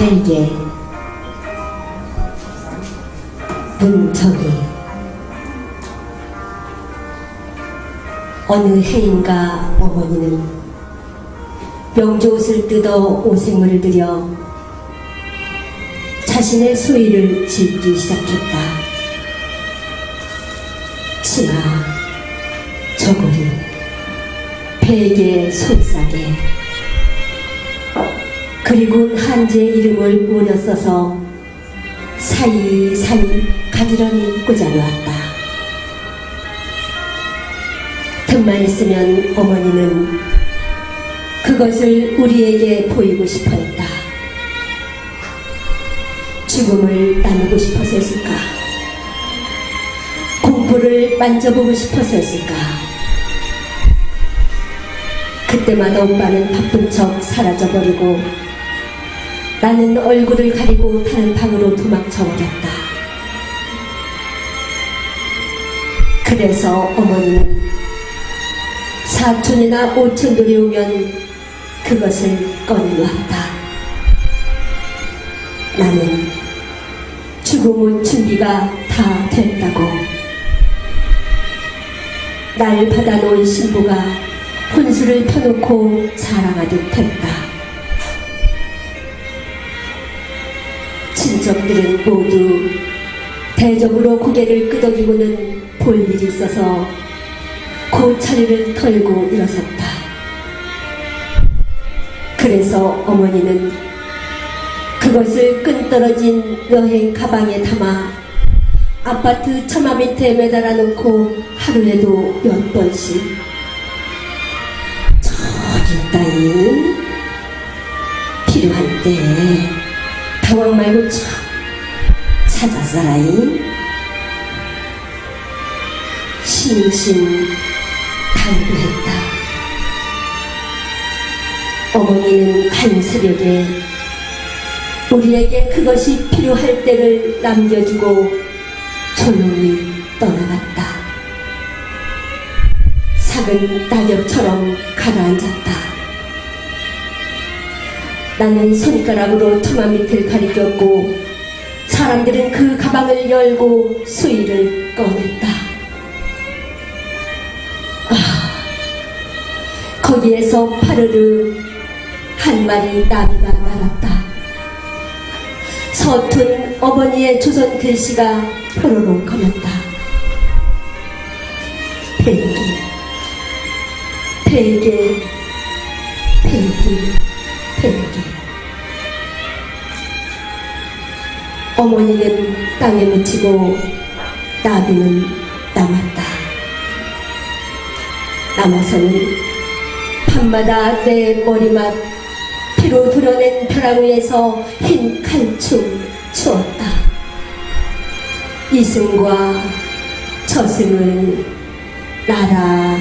베개 문정이 어느 해인가 어머니는 명조옷을 뜯어 오색물을 들여 자신의 소위를 짓기 시작했다. 치마, 저고리, 베개, 손싸개 그리고 한지의 이름을 오려 써서 사이사이 가지런히 꽂아놓았다. 틈만 있으면 어머니는 그것을 우리에게 보이고 싶어 했다. 죽음을 나누고 싶어서였을까? 공포를 만져보고 싶어서였을까? 그때마다 오빠는 바쁜 척 사라져버리고 나는 얼굴을 가리고 다른 방으로 도망쳐버렸다. 그래서 어머니는 사촌이나 오촌들이 오면 그것을 꺼내놓았다. 나는 죽음의 준비가 다 됐다고. 날 받아놓은 신부가 혼수를 펴놓고 자랑하듯 했다. 친척들은 모두 대적으로 고개를 끄덕이고는 볼 일이 있어서 고차리를 털고 일어섰다. 그래서 어머니는 그것을 끈떨어진 여행 가방에 담아 아파트 처마 밑에 매달아 놓고 하루에도 몇 번씩 저기 있다니 필요할 때 당황 말고 참 찾아서라이 신신 당부했다. 어머니는 한 새벽에 우리에게 그것이 필요할 때를 남겨주고 조용히 떠나갔다. 작은 낙엽처럼 가라앉았다. 나는 손가락으로 처마 밑을 가리켰고 사람들은 그 가방을 열고 수의를 꺼냈다. 아, 거기에서 파르르 한 마리 나비가 날았다. 서툰 어머니의 조선 글씨가 포로로 거렸다. 베개, 베개, 베개. 어머니는 땅에 묻히고 나비는 남았다. 남아서는 밤마다 내 머리맡 피로 드러낸 벼랑 위에서 흰 칼춤 추었다. 이승과 저승을 날아